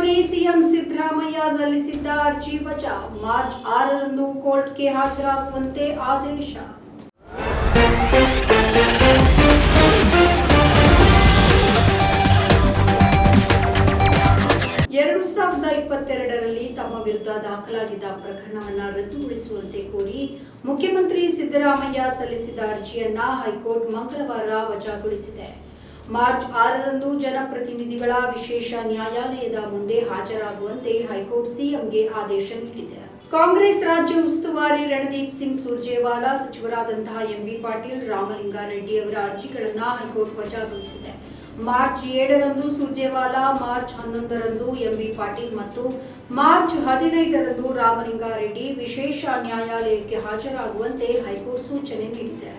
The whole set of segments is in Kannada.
ಕೋರಿ ಸಿಎಂ ಸಿದ್ದರಾಮಯ್ಯ ಸಲ್ಲಿಸಿದ್ದ ಅರ್ಜಿ ವಜಾ ಮಾರ್ಚ್ ಆರರಂದು ಕೋರ್ಟ್ಗೆ ಹಾಜರಾಗುವಂತೆ ಆದೇಶ. ಎರಡು ಸಾವಿರದ ಇಪ್ಪತ್ತೆರಡರಲ್ಲಿ ತಮ್ಮ ವಿರುದ್ಧ ದಾಖಲಾಗಿದ್ದ ಪ್ರಕರಣವನ್ನು ರದ್ದುಗೊಳಿಸುವಂತೆ ಕೋರಿ ಮುಖ್ಯಮಂತ್ರಿ ಸಿದ್ದರಾಮಯ್ಯ ಸಲ್ಲಿಸಿದ ಅರ್ಜಿಯನ್ನ ಹೈಕೋರ್ಟ್ ಮಂಗಳವಾರ ವಜಾಗೊಳಿಸಿದೆ. ಮಾರ್ಚ್ ಆರರಂದು ಜನಪ್ರತಿನಿಧಿಗಳ ವಿಶೇಷ ನ್ಯಾಯಾಲಯದ ಮುಂದೆ ಹಾಜರಾಗುವಂತೆ ಹೈಕೋರ್ಟ್ ಸಿಎಂಗೆ ಆದೇಶ ನೀಡಿದೆ. ಕಾಂಗ್ರೆಸ್ ರಾಜ್ಯ ಉಸ್ತುವಾರಿ ರಣದೀಪ್ ಸಿಂಗ್ ಸುರ್ಜೇವಾಲಾ, ಸಚಿವರಾದಂತಹ ಎಂಬಿ ಪಾಟೀಲ್, ರಾಮಲಿಂಗಾರೆಡ್ಡಿ ಅವರ ಅರ್ಜಿಗಳನ್ನು ಹೈಕೋರ್ಟ್ ವಜಾಗೊಳಿಸಿದೆ. ಮಾರ್ಚ್ ಏಳರಂದು ಸುರ್ಜೇವಾಲಾ, ಮಾರ್ಚ್ ಹನ್ನೊಂದರಂದು ಎಂಬಿ ಪಾಟೀಲ್ ಮತ್ತು ಮಾರ್ಚ್ ಹದಿನೈದರಂದು ರಾಮಲಿಂಗಾರೆಡ್ಡಿ ವಿಶೇಷ ನ್ಯಾಯಾಲಯಕ್ಕೆ ಹಾಜರಾಗುವಂತೆ ಹೈಕೋರ್ಟ್ ಸೂಚನೆ ನೀಡಿದೆ.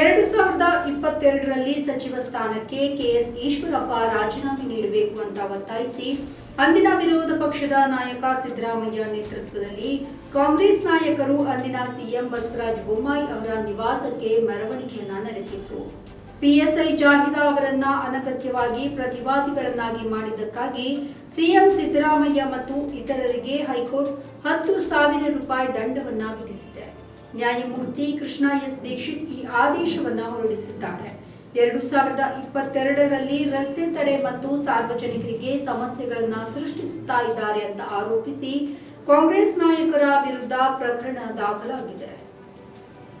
ಎರಡು ಸಾವಿರದ ಇಪ್ಪತ್ತೆರಡರಲ್ಲಿ ಸಚಿವ ಸ್ಥಾನಕ್ಕೆ ಕೆಎಸ್ ಈಶ್ವರಪ್ಪ ರಾಜೀನಾಮೆ ನೀಡಬೇಕು ಅಂತ ಒತ್ತಾಯಿಸಿ, ಅಂದಿನ ವಿರೋಧ ಪಕ್ಷದ ನಾಯಕ ಸಿದ್ದರಾಮಯ್ಯ ನೇತೃತ್ವದಲ್ಲಿ ಕಾಂಗ್ರೆಸ್ ನಾಯಕರು ಅಂದಿನ ಸಿಎಂ ಬಸವರಾಜ ಬೊಮ್ಮಾಯಿ ಅವರ ನಿವಾಸಕ್ಕೆ ಮೆರವಣಿಗೆಯನ್ನ ನಡೆಸಿದ್ರು. ಪಿಎಸ್ಐ ಜಾಹಿದಾ ಅವರನ್ನ ಅನಗತ್ಯವಾಗಿ ಪ್ರತಿವಾದಿಗಳನ್ನಾಗಿ ಮಾಡಿದ್ದಕ್ಕಾಗಿ ಸಿಎಂ ಸಿದ್ದರಾಮಯ್ಯ ಮತ್ತು ಇತರರಿಗೆ ಹೈಕೋರ್ಟ್ ಹತ್ತು ಸಾವಿರ ರೂಪಾಯಿ ದಂಡವನ್ನ ವಿಧಿಸಿದೆ. ನ್ಯಾಯಮೂರ್ತಿ ಕೃಷ್ಣ ಎಸ್ ದೀಕ್ಷಿತ್ ಈ ಆದೇಶವನ್ನ ಹೊರಡಿಸಿದ್ದಾರೆ. ಎರಡು ಸಾವಿರದ ಇಪ್ಪತ್ತೆರಡರಲ್ಲಿ ರಸ್ತೆ ತಡೆ ಮತ್ತು ಸಾರ್ವಜನಿಕರಿಗೆ ಸಮಸ್ಯೆಗಳನ್ನ ಸೃಷ್ಟಿಸುತ್ತಾ ಇದ್ದಾರೆ ಅಂತ ಆರೋಪಿಸಿ ಕಾಂಗ್ರೆಸ್ ನಾಯಕರ ವಿರುದ್ಧ ಪ್ರಕರಣ ದಾಖಲಾಗಿದೆ.